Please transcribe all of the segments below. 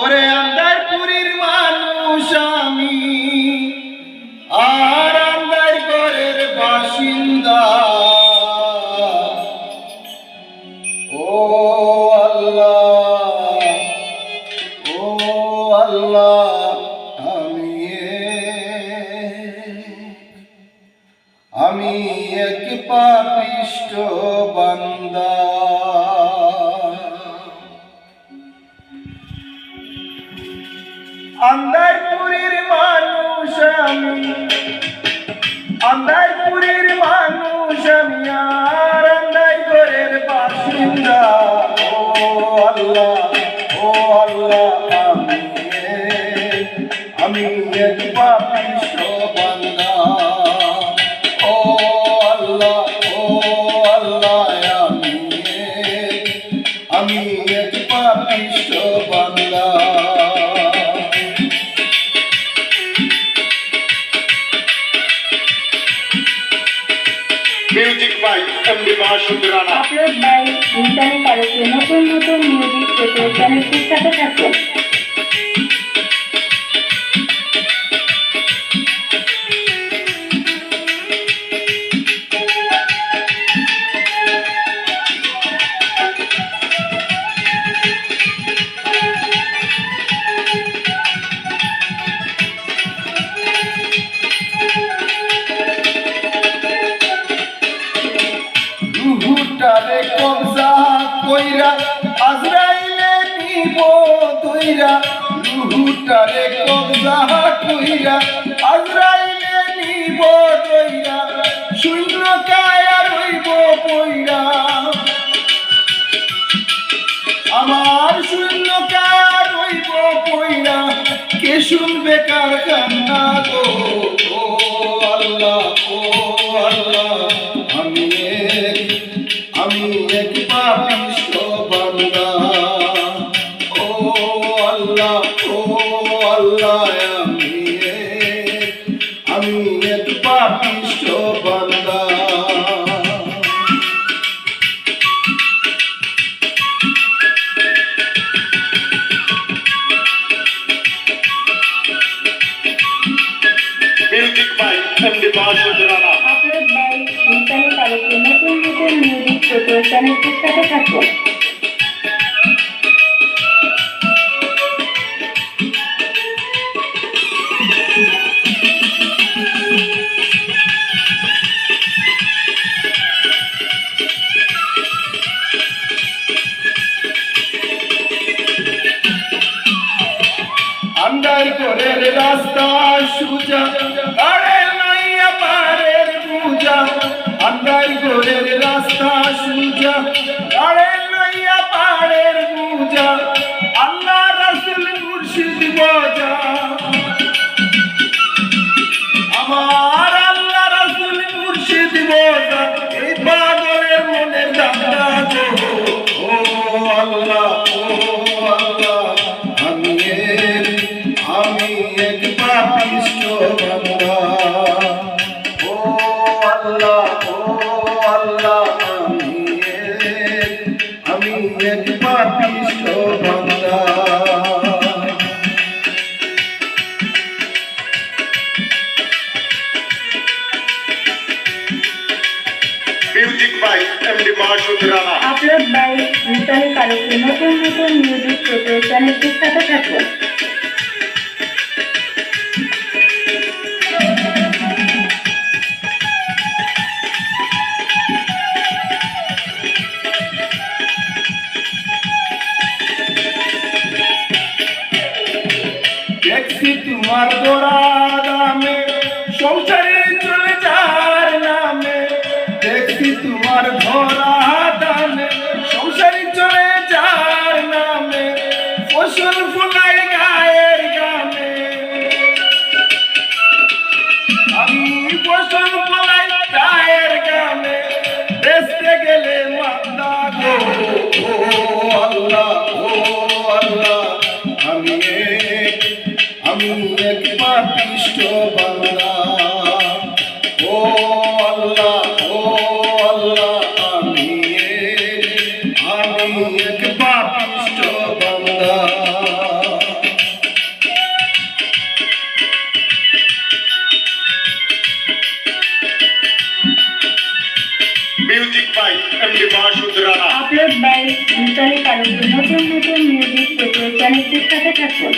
ওরে আন্দারপুরীর মানুষ আমি। আর আন্দার ঘরের বাসিন্দা। ও আল্লাহ ও আল্লাহ, আমি আমি এক পাপিষ্ট বান্দা। আন্দারপুরের মানুষ আমি। আন্দারপুরের music by MD Masud Rana upload by internet আলোকে নতুন নতুন মিউজিক পেতে চ্যানেলটির সাথে থাকুন দইরা রুহুটারে কবজা কইরা আজরাইলে নিব শূন্য কায়া রইব পইরা। আমার শূন্য কায়া রইব পইরা, কে শুনবে কার কান্না গো? আমি এক আল্লাহ আমি আমি এক পাপিষ্ট বান্দা। আপলোড বাই ইন্টারনেট আলোকে নতুন নতুন মিউজিক চ্যানেলটির সাথে থাকুন MD Masud Rana upload by নতুন নতুন মিউজিক পেতে চ্যানেলটির সাথে থাকুন তোমার দোরা দামে সংসারে আমি এক পাপিষ্ট Bangla music by MD Masud Rana upload by Mitali কালকে নতুন নতুন মিউজিক পেতে চ্যানেলটির সাথে থাকুন।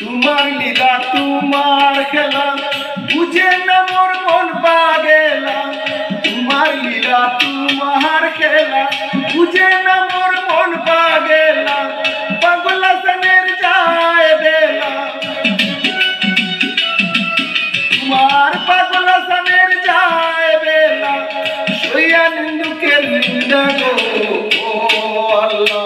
তোমার লীলা তোমার খেলা বুঝে না মোর মন পাগেলা। তোমার লীলা তোমার খেলা, বুঝে না মোর মন পাগেলা, পাগলা যায় বেলা। তোমার পাগলা যায় বেলা নিন্দা গো আল্লাহ।